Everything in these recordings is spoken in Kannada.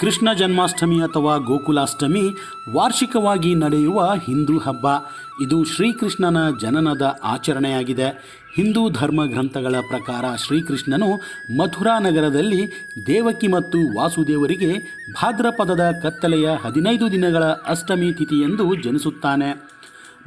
ಕೃಷ್ಣ ಜನ್ಮಾಷ್ಟಮಿ ಅಥವಾ ಗೋಕುಲಾಷ್ಟಮಿ ವಾರ್ಷಿಕವಾಗಿ ನಡೆಯುವ ಹಿಂದೂ ಹಬ್ಬ. ಇದು ಶ್ರೀಕೃಷ್ಣನ ಜನನದ ಆಚರಣೆಯಾಗಿದೆ. ಹಿಂದೂ ಧರ್ಮ ಗ್ರಂಥಗಳ ಪ್ರಕಾರ ಶ್ರೀಕೃಷ್ಣನು ಮಥುರಾ ನಗರದಲ್ಲಿ ದೇವಕಿ ಮತ್ತು ವಾಸುದೇವರಿಗೆ ಭಾದ್ರಪದದ ಕತ್ತಲೆಯ ಹದಿನೈದು ದಿನಗಳ ಅಷ್ಟಮಿ ತಿಥಿಯೆಂದು ಜನಿಸುತ್ತಾನೆ.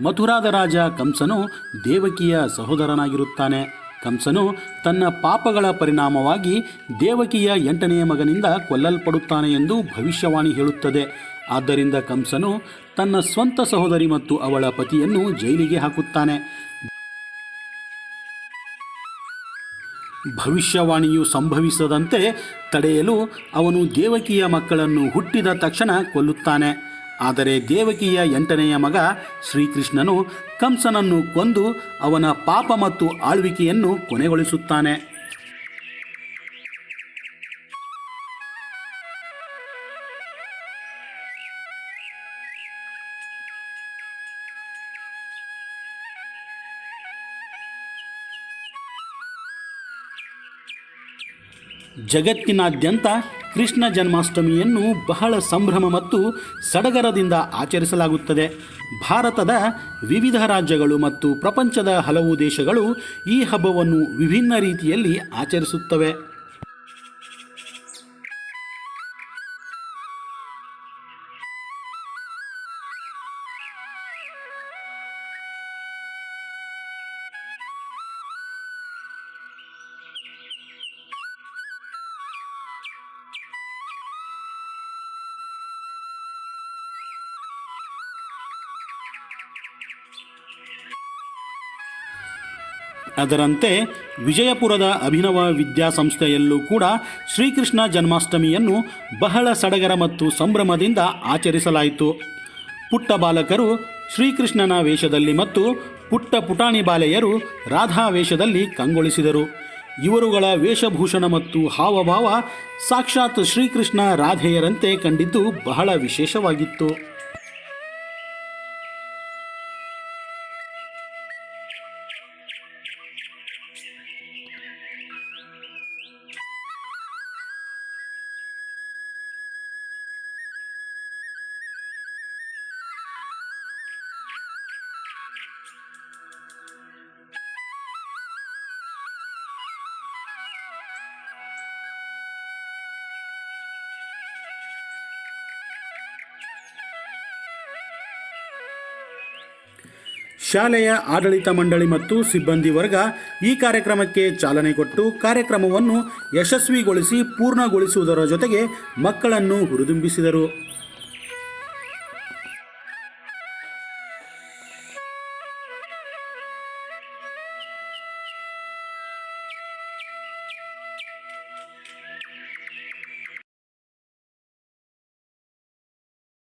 ಮಥುರಾದ ರಾಜ ಕಂಸನು ದೇವಕಿಯ ಸಹೋದರನಾಗಿರುತ್ತಾನೆ. ಕಂಸನು ತನ್ನ ಪಾಪಗಳ ಪರಿಣಾಮವಾಗಿ ದೇವಕಿಯ ಎಂಟನೆಯ ಮಗನಿಂದ ಕೊಲ್ಲಲ್ಪಡುತ್ತಾನೆ ಎಂದು ಭವಿಷ್ಯವಾಣಿ ಹೇಳುತ್ತದೆ. ಆದ್ದರಿಂದ ಕಂಸನು ತನ್ನ ಸ್ವಂತ ಸಹೋದರಿ ಮತ್ತು ಅವಳ ಪತಿಯನ್ನು ಜೈಲಿಗೆ ಹಾಕುತ್ತಾನೆ. ಭವಿಷ್ಯವಾಣಿಯು ಸಂಭವಿಸದಂತೆ ತಡೆಯಲು ಅವನು ದೇವಕಿಯ ಮಕ್ಕಳನ್ನು ಹುಟ್ಟಿದ ತಕ್ಷಣ ಕೊಲ್ಲುತ್ತಾನೆ. ಆದರೆ ದೇವಕಿಯ ಎಂಟನೆಯ ಮಗ ಶ್ರೀಕೃಷ್ಣನು ಕಂಸನನ್ನು ಕೊಂದು ಅವನ ಪಾಪ ಮತ್ತು ಆಳ್ವಿಕೆಯನ್ನು ಕೊನೆಗೊಳಿಸುತ್ತಾನೆ. ಜಗತ್ತಿನಾದ್ಯಂತ ಕೃಷ್ಣ ಜನ್ಮಾಷ್ಟಮಿಯನ್ನು ಬಹಳ ಸಂಭ್ರಮ ಮತ್ತು ಸಡಗರದಿಂದ ಆಚರಿಸಲಾಗುತ್ತದೆ. ಭಾರತದ ವಿವಿಧ ರಾಜ್ಯಗಳು ಮತ್ತು ಪ್ರಪಂಚದ ಹಲವು ದೇಶಗಳು ಈ ಹಬ್ಬವನ್ನು ವಿಭಿನ್ನ ರೀತಿಯಲ್ಲಿ ಆಚರಿಸುತ್ತವೆ. ಅದರಂತೆ ವಿಜಯಪುರದ ಅಭಿನವ ವಿದ್ಯಾಸಂಸ್ಥೆಯಲ್ಲೂ ಕೂಡ ಶ್ರೀಕೃಷ್ಣ ಜನ್ಮಾಷ್ಟಮಿಯನ್ನು ಬಹಳ ಸಡಗರ ಮತ್ತು ಸಂಭ್ರಮದಿಂದ ಆಚರಿಸಲಾಯಿತು. ಪುಟ್ಟ ಬಾಲಕರು ಶ್ರೀಕೃಷ್ಣನ ವೇಷದಲ್ಲಿ ಮತ್ತು ಪುಟ್ಟ ಪುಟಾಣಿ ಬಾಲೆಯರು ರಾಧಾ ವೇಷದಲ್ಲಿ ಕಂಗೊಳಿಸಿದರು. ಇವರುಗಳ ವೇಷಭೂಷಣ ಮತ್ತು ಹಾವಭಾವ ಸಾಕ್ಷಾತ್ ಶ್ರೀಕೃಷ್ಣ ರಾಧೆಯರಂತೆ ಕಂಡಿದ್ದು ಬಹಳ ವಿಶೇಷವಾಗಿತ್ತು. ಶಾಲೆಯ ಆಡಳಿತ ಮಂಡಳಿ ಮತ್ತು ಸಿಬ್ಬಂದಿ ವರ್ಗ ಈ ಕಾರ್ಯಕ್ರಮಕ್ಕೆ ಚಾಲನೆ ಕೊಟ್ಟು ಕಾರ್ಯಕ್ರಮವನ್ನು ಯಶಸ್ವಿಗೊಳಿಸಿ ಪೂರ್ಣಗೊಳಿಸುವುದರ ಜೊತೆಗೆ ಮಕ್ಕಳನ್ನು ಹುರಿದುಂಬಿಸಿದರು.